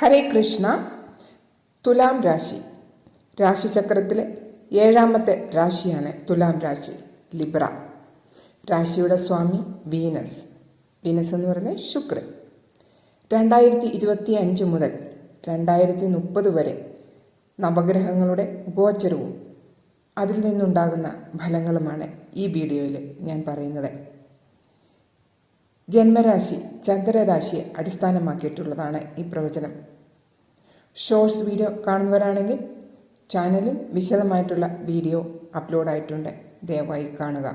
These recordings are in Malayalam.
ഹരേ കൃഷ്ണ തുലാം രാശി. രാശിചക്രത്തിലെ ഏഴാമത്തെ രാശിയാണ് തുലാം രാശി ലിബ്ര. രാശിയുടെ സ്വാമി വീനസ്. വീനസ് എന്ന് പറഞ്ഞാൽ ശുക്രൻ. രണ്ടായിരത്തി ഇരുപത്തി അഞ്ച് മുതൽ രണ്ടായിരത്തി മുപ്പത് വരെ നവഗ്രഹങ്ങളുടെ ഗോചരവും അതിൽ നിന്നുണ്ടാകുന്ന ഫലങ്ങളുമാണ് ഈ വീഡിയോയിൽ ഞാൻ പറയുന്നത്. ജന്മരാശി ചന്ദ്രരാശിയെ അടിസ്ഥാനമാക്കിയിട്ടുള്ളതാണ് ഈ പ്രവചനം. ഷോർട്സ് വീഡിയോ കാണുന്നവരാണെങ്കിൽ ചാനലിൽ വിശദമായിട്ടുള്ള വീഡിയോ അപ്ലോഡ് ആയിട്ടുണ്ട്. ദയവായി കാണുക.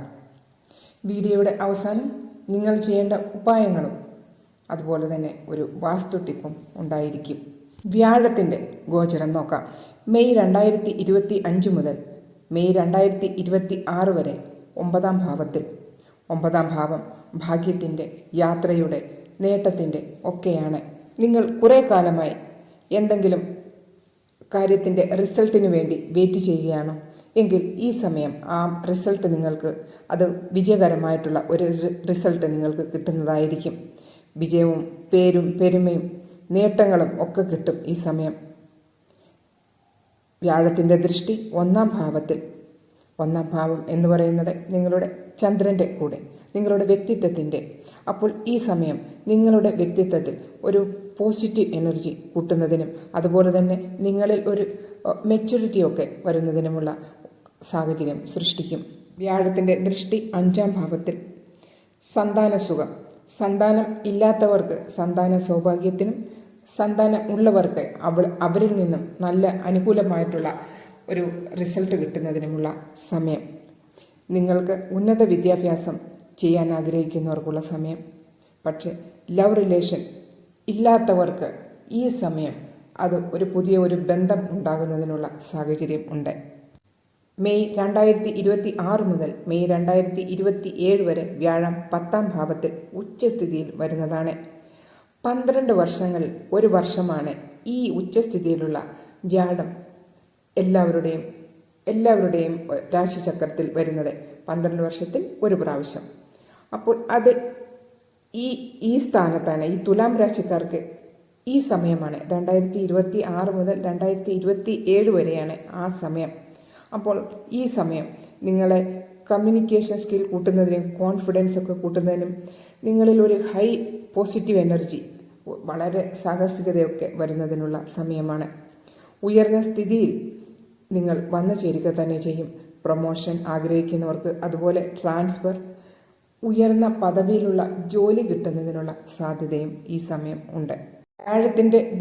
വീഡിയോയുടെ അവസാനം നിങ്ങൾ ചെയ്യേണ്ട ഉപായങ്ങളും അതുപോലെ തന്നെ ഒരു വാസ്തു ടിപ്പും ഉണ്ടായിരിക്കും. വ്യാഴത്തിന്റെ ഗോചരം നോക്കാം. മെയ് രണ്ടായിരത്തി ഇരുപത്തി അഞ്ച് മുതൽ മെയ് രണ്ടായിരത്തി ഇരുപത്തി ആറ് വരെ ഒമ്പതാം ഭാവത്തിൽ. ഒമ്പതാം ഭാവം ഭാഗ്യത്തിന്റെ യാത്രയുടെ നേട്ടത്തിന്റെ ഒക്കെയാണ്. നിങ്ങൾ കുറേ കാലമായി എന്തെങ്കിലും കാര്യത്തിന്റെ റിസൾട്ടിന് വേണ്ടി വെയിറ്റ് ചെയ്യുകയാണോ. എങ്കിൽ ഈ സമയം ആ റിസൾട്ട് നിങ്ങൾക്ക് അത് വിജയകരമായിട്ടുള്ള ഒരു റിസൾട്ട് നിങ്ങൾക്ക് കിട്ടുന്നതായിരിക്കും. വിജയവും പേരും പെരുമയും നേട്ടങ്ങളും ഒക്കെ കിട്ടും ഈ സമയം. വ്യാഴത്തിന്റെ ദൃഷ്ടി ഒന്നാം ഭാവത്തിൽ. ഒന്നാം ഭാവം എന്ന് പറയുന്നത് നിങ്ങളുടെ ചന്ദ്രന്റെ കൂടെ. നിങ്ങളുടെ വ്യക്തിത്വത്തിന്റെ അപ്പോൾ ഈ സമയം നിങ്ങളുടെ വ്യക്തിത്വത്തിൽ ഒരു പോസിറ്റീവ് എനർജി കൂട്ടുന്നതിനും അതുപോലെ തന്നെ നിങ്ങളിൽ ഒരു മെച്യൂരിറ്റിയൊക്കെ വരുന്നതിനുമുള്ള സാഹചര്യം സൃഷ്ടിക്കും. വ്യാഴത്തിന്റെ ദൃഷ്ടി അഞ്ചാം ഭാവത്തിൽ. സന്താന സുഖം. സന്താനം ഇല്ലാത്തവർക്ക് സന്താന സൗഭാഗ്യത്തിനും സന്താനം ഉള്ളവർക്ക് അവൾ അവരിൽ നിന്നും നല്ല അനുകൂലമായിട്ടുള്ള ഒരു റിസൾട്ട് കിട്ടുന്നതിനുമുള്ള സമയം. നിങ്ങൾക്ക് ഉന്നത വിദ്യാഭ്യാസം ചെയ്യാൻ ആഗ്രഹിക്കുന്നവർക്കുള്ള സമയം. പക്ഷേ ലവ് റിലേഷൻ ഇല്ലാത്തവർക്ക് ഈ സമയം അത് ഒരു പുതിയ ഒരു ബന്ധം ഉണ്ടാകുന്നതിനുള്ള സാഹചര്യം ഉണ്ട്. മെയ് രണ്ടായിരത്തി ഇരുപത്തി ആറ് മുതൽ മെയ് രണ്ടായിരത്തി ഇരുപത്തി ഏഴ് വരെ വ്യാഴം പത്താം ഭാവത്തിൽ ഉച്ചസ്ഥിതിയിൽ വരുന്നതാണ്. പന്ത്രണ്ട് വർഷങ്ങളിൽ ഒരു വർഷമാണ് ഈ ഉച്ചസ്ഥിതിയിലുള്ള വ്യാഴം എല്ലാവരുടെയും എല്ലാവരുടെയും രാശിചക്രത്തിൽ വരുന്നത്. പന്ത്രണ്ട് വർഷത്തിൽ ഒരു പ്രാവശ്യം. അപ്പോൾ അത് ഈ ഈ സ്ഥാനത്താണ് ഈ തുലാം രാശിക്കാർക്ക് ഈ സമയമാണ്. രണ്ടായിരത്തി ഇരുപത്തി ആറ് മുതൽ രണ്ടായിരത്തി ഇരുപത്തി ഏഴ് വരെയാണ് ആ സമയം. അപ്പോൾ ഈ സമയം നിങ്ങളെ കമ്മ്യൂണിക്കേഷൻ സ്കിൽ കൂട്ടുന്നതിനും കോൺഫിഡൻസ് ഒക്കെ കൂട്ടുന്നതിനും നിങ്ങളിൽ ഒരു ഹൈ പോസിറ്റീവ് എനർജി വളരെ സാഹസികതയൊക്കെ വരുന്നതിനുള്ള സമയമാണ്. ഉയർന്ന സ്ഥിതിയിൽ നിങ്ങൾ വന്നു ചേരുക തന്നെ ചെയ്യും. പ്രൊമോഷൻ ആഗ്രഹിക്കുന്നവർക്ക് അതുപോലെ ട്രാൻസ്ഫർ ഉയർന്ന പദവിയിലുള്ള ജോലി കിട്ടുന്നതിനുള്ള സാധ്യതയും ഈ സമയം ഉണ്ട്. വ്യാഴത്തിന്റെ